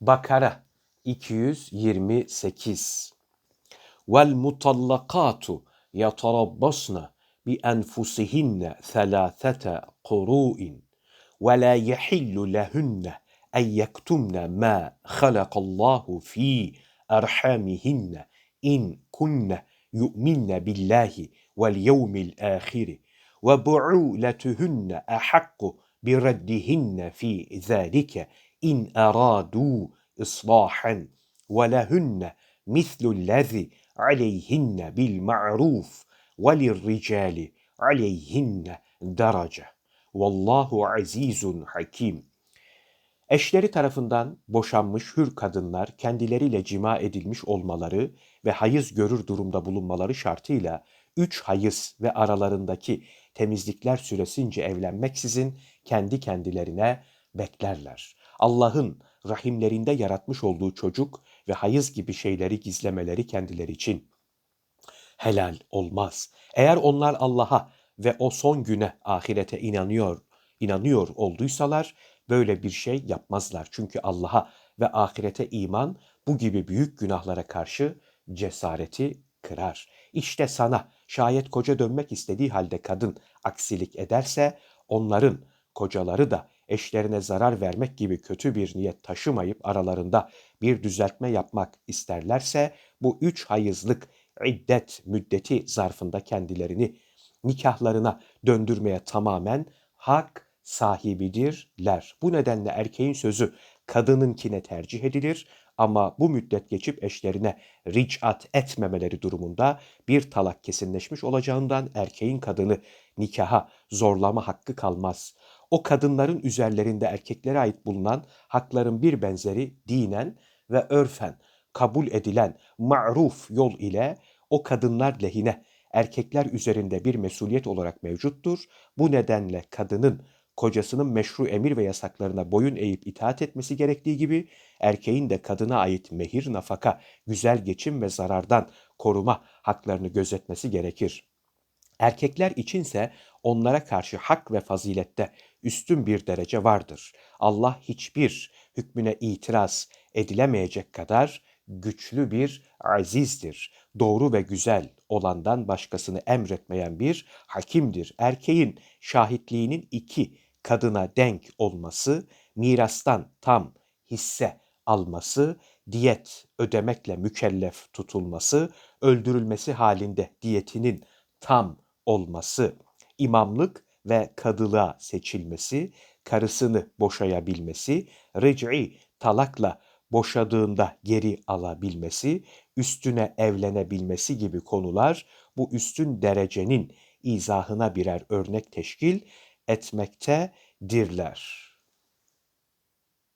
Bakara 228 Vel mutallakatu yatarabbasna bi enfusihinne thelâthete kuru'in ve la yehillu lehunne en yektumne ma halakallahu fi erhamihinne in kunne yu'minne billahi vel yevmil ahiri ve bu'uletuhunne ehakku bi reddihinne fi zâlike in eradu islahen ve lehunne mislullezi aleyhinne bil ma'ruf ve lirricali aleyhinne derece. Vallahu azizun hakim. Eşleri tarafından boşanmış hür kadınlar kendileriyle cima edilmiş olmaları ve hayız görür durumda bulunmaları şartıyla üç hayız ve aralarındaki temizlikler süresince evlenmeksizin kendi kendilerine beklerler. Allah'ın rahimlerinde yaratmış olduğu çocuk ve hayız gibi şeyleri gizlemeleri kendileri için helal olmaz. Eğer onlar Allah'a ve o son güne, ahirete inanıyor, inanıyor olduysalar böyle bir şey yapmazlar. Çünkü Allah'a ve ahirete iman bu gibi büyük günahlara karşı cesareti kırar. İşte sana şayet koca dönmek istediği halde kadın aksilik ederse onların kocaları da eşlerine zarar vermek gibi kötü bir niyet taşımayıp aralarında bir düzeltme yapmak isterlerse bu üç hayızlık iddet müddeti zarfında kendilerini nikahlarına döndürmeye tamamen hak sahibidirler. Bu nedenle erkeğin sözü kadınınkine tercih edilir ama bu müddet geçip eşlerine ricat etmemeleri durumunda bir talak kesinleşmiş olacağından erkeğin kadını nikaha zorlama hakkı kalmaz. O kadınların üzerlerinde erkeklere ait bulunan hakların bir benzeri dinen ve örfen kabul edilen ma'ruf yol ile o kadınlar lehine erkekler üzerinde bir mesuliyet olarak mevcuttur. Bu nedenle kadının kocasının meşru emir ve yasaklarına boyun eğip itaat etmesi gerektiği gibi erkeğin de kadına ait mehir, nafaka, güzel geçim ve zarardan koruma haklarını gözetmesi gerekir. Erkekler içinse onlara karşı hak ve fazilette üstün bir derece vardır. Allah hiçbir hükmüne itiraz edilemeyecek kadar güçlü bir azizdir. Doğru ve güzel olandan başkasını emretmeyen bir hakimdir. Erkeğin şahitliğinin iki kadına denk olması, mirastan tam hisse alması, diyet ödemekle mükellef tutulması, öldürülmesi halinde diyetinin tam olması, imamlık ve kadılığa seçilmesi, karısını boşayabilmesi, ric'i talakla boşadığında geri alabilmesi, üstüne evlenebilmesi gibi konular bu üstün derecenin izahına birer örnek teşkil etmektedirler.